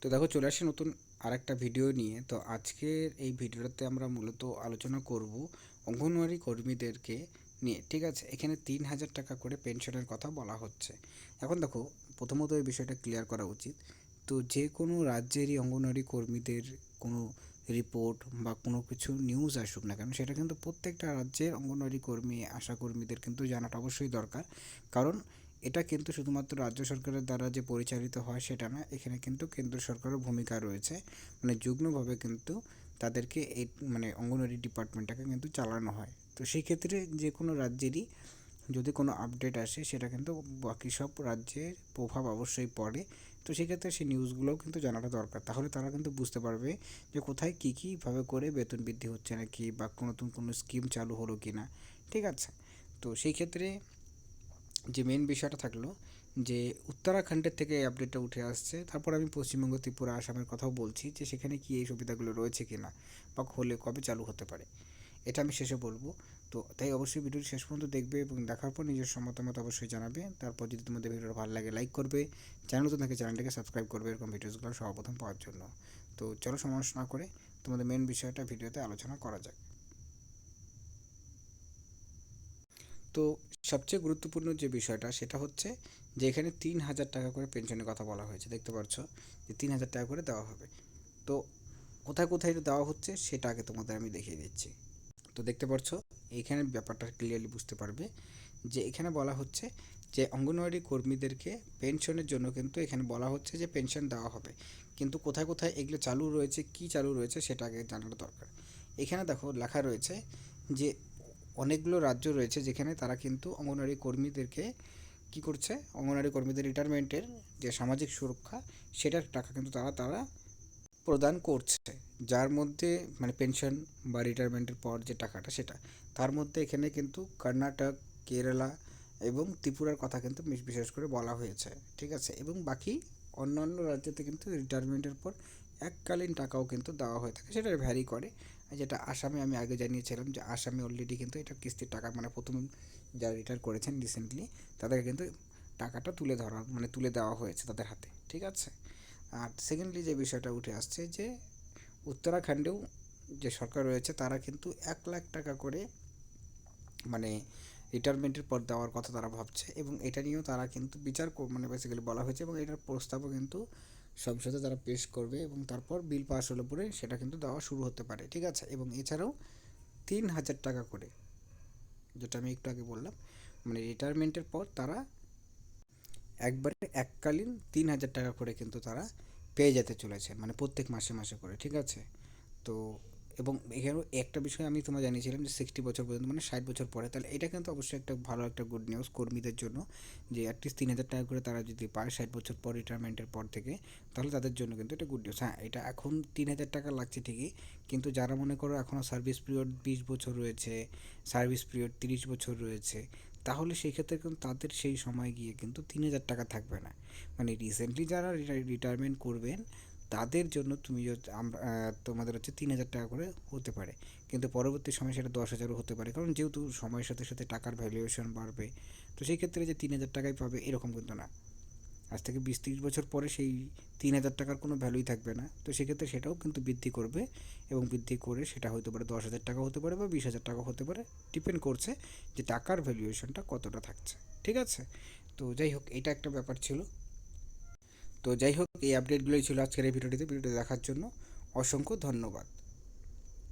তো দেখো চলে আসি নতুন আরেকটা ভিডিও নিয়ে। তো আজকের এই ভিডিওটাতে আমরা মূলত আলোচনা করব অঙ্গনওয়াড়ি কর্মীদেরকে নিয়ে, ঠিক আছে? এখানে তিন হাজার টাকা করে পেনশনের কথা বলা হচ্ছে। এখন দেখো, প্রথমত এই বিষয়টা ক্লিয়ার করা উচিত। তো যে কোনো রাজ্যেরই অঙ্গনওয়াড়ি কর্মীদের কোনো রিপোর্ট বা কোনো কিছু নিউজ আসুক না কেন, সেটা কিন্তু প্রত্যেকটা রাজ্যের অঙ্গনওয়াড়ি কর্মী, আশা কর্মীদের কিন্তু জানাটা অবশ্যই দরকার। কারণ এটা কিন্তু শুধুমাত্র রাজ্য সরকারের দ্বারা যে পরিচালিত হয় সেটা না, এখানে কিন্তু কেন্দ্র সরকারের ভূমিকা রয়েছে। মানে যুগ্মভাবে কিন্তু তাদেরকে এই মানে অঙ্গনওয়াড়ি ডিপার্টমেন্টটাকে কিন্তু চালানো হয়। তো সেই ক্ষেত্রে যে কোনো রাজ্যেরই যদি কোনো আপডেট আসে, সেটা কিন্তু বাকি সব রাজ্যের প্রভাব অবশ্যই পড়ে। তো সেক্ষেত্রে সেই নিউজগুলোও কিন্তু জানাটা দরকার। তাহলে তারা কিন্তু বুঝতে পারবে যে কোথায় কী, কীভাবে করে বেতন বৃদ্ধি হচ্ছে নাকি বা নতুন কোনো স্কিম চালু হলো কি না ঠিক আছে? তো সেই ক্ষেত্রে যে মেন বিষয়টা থাকল, যে উত্তরাখণ্ডের থেকে এই আপডেটটা উঠে আসছে, তারপর আমি পশ্চিমবঙ্গ, ত্রিপুরা, আসামের কথাও বলছি যে সেখানে কি এই সুবিধাগুলো রয়েছে কি না বা হলে কবে চালু হতে পারে, এটা আমি শেষে বলব। তো তাই অবশ্যই ভিডিওটি শেষ পর্যন্ত দেখবে এবং দেখার পর নিজের মতামত অবশ্যই জানাবে। তারপর যদি তোমাদের ভিডিওটা ভালো লাগে লাইক করবে। চ্যানেল নতুন থাকে, চ্যানেলটাকে সাবস্ক্রাইব করবে এরকম ভিডিওসগুলো সর্বপ্রথম পাওয়ার জন্য। তো চলো সমস্যা না করে তোমাদের মেন বিষয়টা ভিডিওতে আলোচনা করা যাক। তো সবচেয়ে গুরুত্বপূর্ণ যে বিষয়টা সেটা হচ্ছে যে এখানে তিন হাজার টাকা করে পেনশনের কথা বলা হয়েছে, দেখতে পাচ্ছ? যে তিন হাজার টাকা করে দেওয়া হবে। তো কোথায় কোথায় এটা দেওয়া হচ্ছে সেটা আগে তোমাদের আমি দেখিয়ে দিচ্ছি। তো দেখতে পাচ্ছ, এখানে ব্যাপারটা ক্লিয়ারলি বুঝতে পারবে যে এখানে বলা হচ্ছে যে অঙ্গনওয়াড়ি কর্মীদেরকে পেনশনের জন্য কিন্তু এখানে বলা হচ্ছে যে পেনশন দেওয়া হবে। কিন্তু কোথায় কোথায় এগুলো চালু রয়েছে, কি চালু রয়েছে সেটা আগে জানার দরকার। এখানে দেখো লেখা রয়েছে যে অনেকগুলো রাজ্য রয়েছে যেখানে তারা কিন্তু অঙ্গনওয়াড়ি কর্মীদেরকে কি করছে? অঙ্গনওয়াড়ি কর্মীদের রিটায়ারমেন্টের যে সামাজিক সুরক্ষা, সেটার টাকা কিন্তু তারা তারা প্রদান করছে। যার মধ্যে মানে পেনশন বা রিটায়ারমেন্টের পর যে টাকাটা সেটা, তার মধ্যে এখানে কিন্তু কর্ণাটক, কেরালা এবং ত্রিপুরার কথা কিন্তু বিশেষ করে বলা হয়েছে। ঠিক আছে? এবং বাকি অন্যান্য রাজ্যতে কিন্তু রিটায়ারমেন্টের পর এককালীন টাকাও কিন্তু দেওয়া হয়ে থাকে, সেটা ভ্যারি করে। যেটা আসামে আমি আগে জানিয়েছিলাম যে আসামে অলরেডি কিন্তু এটা কিস্তির টাকা মানে প্রথম যারা রিটায়ার করেছেন রিসেন্টলি তাদেরকে কিন্তু টাকাটা তুলে ধরা মানে তুলে দেওয়া হয়েছে তাদের হাতে, ঠিক আছে? আর সেকেন্ডলি যে বিষয়টা উঠে আসছে যে উত্তরাখণ্ডেও যে সরকার রয়েছে তারা কিন্তু এক লাখ টাকা করে মানে রিটায়ারমেন্টের পর দেওয়ার কথা তারা ভাবছে এবং এটা নিয়েও তারা কিন্তু বিচার মানে বেসিক্যালি বলা হয়েছে এবং এটার প্রস্তাবও কিন্তু সংসদে তারা পেশ করবে এবং তারপর বিল পাস হলে পরে সেটা কিন্তু দেওয়া শুরু হতে পারে, ঠিক আছে? এবং এছাড়াও তিন হাজার টাকা করে, যেটা আমি একটু আগে বললাম মানে রিটায়ারমেন্টের পর তারা একবারে এককালীন তিন হাজার টাকা করে কিন্তু তারা পেয়ে যেতে চলেছে মানে প্রত্যেক মাসে মাসে করে, ঠিক আছে? তো এবং এখানেও একটা বিষয় আমি তোমায় জানিয়েছিলাম যে সিক্সটি বছর পর্যন্ত মানে ষাট বছর পরে। তাহলে এটা কিন্তু অবশ্যই একটা ভালো একটা গুড নিউজ কর্মীদের জন্য, যে অ্যাটলিস্ট তিন হাজার টাকা করে তারা যদি পায় ষাট বছর পর রিটায়ারমেন্টের পর থেকে, তাহলে তাদের জন্য কিন্তু এটা গুড নিউজ হ্যাঁ এটা এখন তিন হাজার টাকা লাগছে ঠিকই, কিন্তু যারা মনে করো এখনও সার্ভিস পিরিয়ড বিশ বছর রয়েছে সার্ভিস পিরিয়ড তিরিশ বছর রয়েছে, তাহলে সেই ক্ষেত্রে কিন্তু তাদের সেই সময় গিয়ে কিন্তু তিন হাজার টাকা থাকবে না। মানে রিসেন্টলি যারা রিটায়ারমেন্ট করবেন তাদের জন্য তুমি তোমাদের হচ্ছে তিন হাজার টাকা করে হতে পারে। কিন্তু পরবর্তী সময় সেটা দশ হাজারও হতে পারে। কারণ যেহেতু সময়ের সাথে সাথে টাকার ভ্যালুয়েশন বাড়বে, তো সেই ক্ষেত্রে যে তিন হাজার টাকাই পাবে এরকম কিন্তু না। আজ থেকে বিশ তিরিশ বছর পরে সেই তিন হাজার টাকার কোনো ভ্যালুই থাকবে না। তো সেক্ষেত্রে সেটাও কিন্তু বৃদ্ধি করবে এবং বৃদ্ধি করে সেটা হতে পারে দশ হাজার টাকা হতে পারে বা বিশ হাজার টাকা হতে পারে। ডিপেন্ড করছে যে টাকার ভ্যালুয়েশনটা কতটা থাকছে। ঠিক আছে? তো যাই হোক, এটা একটা ব্যাপার ছিল। তো যাই হোক এই আপডেটগুলোই ছিল আজকের এই ভিডিওটিতে। ভিডিওটি দেখার জন্য অসংখ্য ধন্যবাদ।